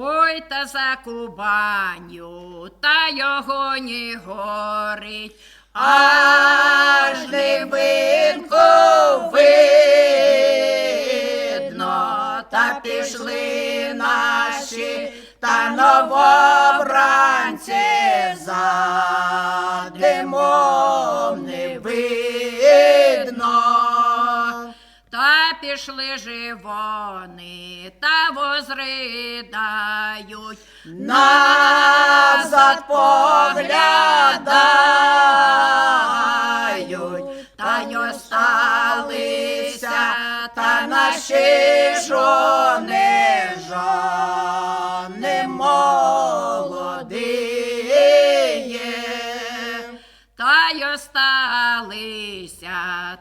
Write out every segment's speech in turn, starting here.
Ой та за Кубаню, та його не горить, Аж видко видно, та пішли наші та новобранці за пішли живони, та возридають. Назад поглядають, та й осталися, та наші жони, жони Та й осталися,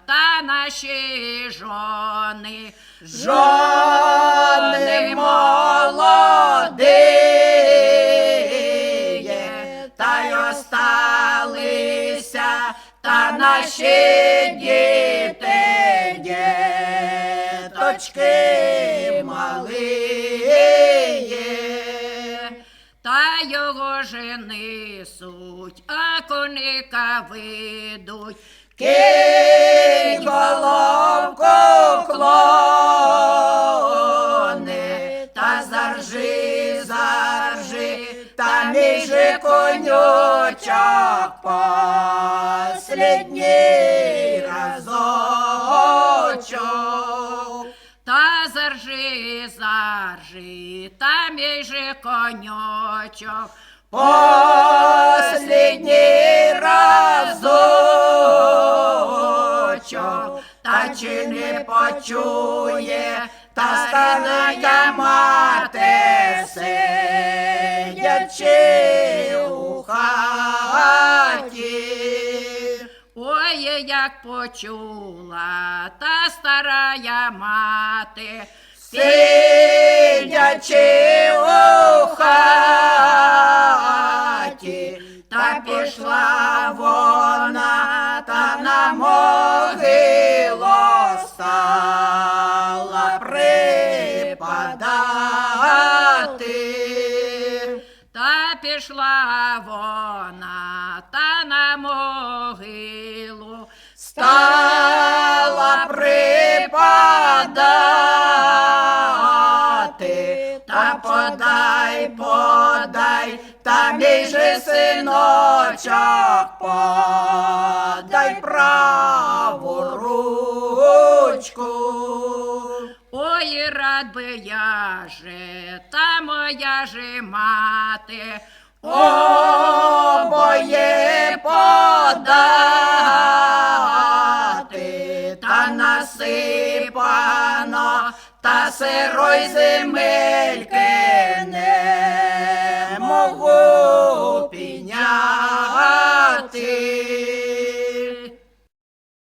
та наші жони, Жони молодиє, та й осталися, та наші діти, діточки малиє. Та його жени суть, а коника видуть. Кинь головку клони, та заржи, заржи, та мій же конючок последній Та заржи, заржи, та мій же коньочок. Последній разочок, та чи не почує, та старая мати, сидячи Ой, як почула та старая мати, Сидячи у хаті, та пішла вона, та на могилу пішла вона та на могилу. стала припадати, та подай, подай, та мій же синочок, подай праву ручку. Ой, рад би я же, та моя же мати. Обоє подати, та насипано, та сирой земельки не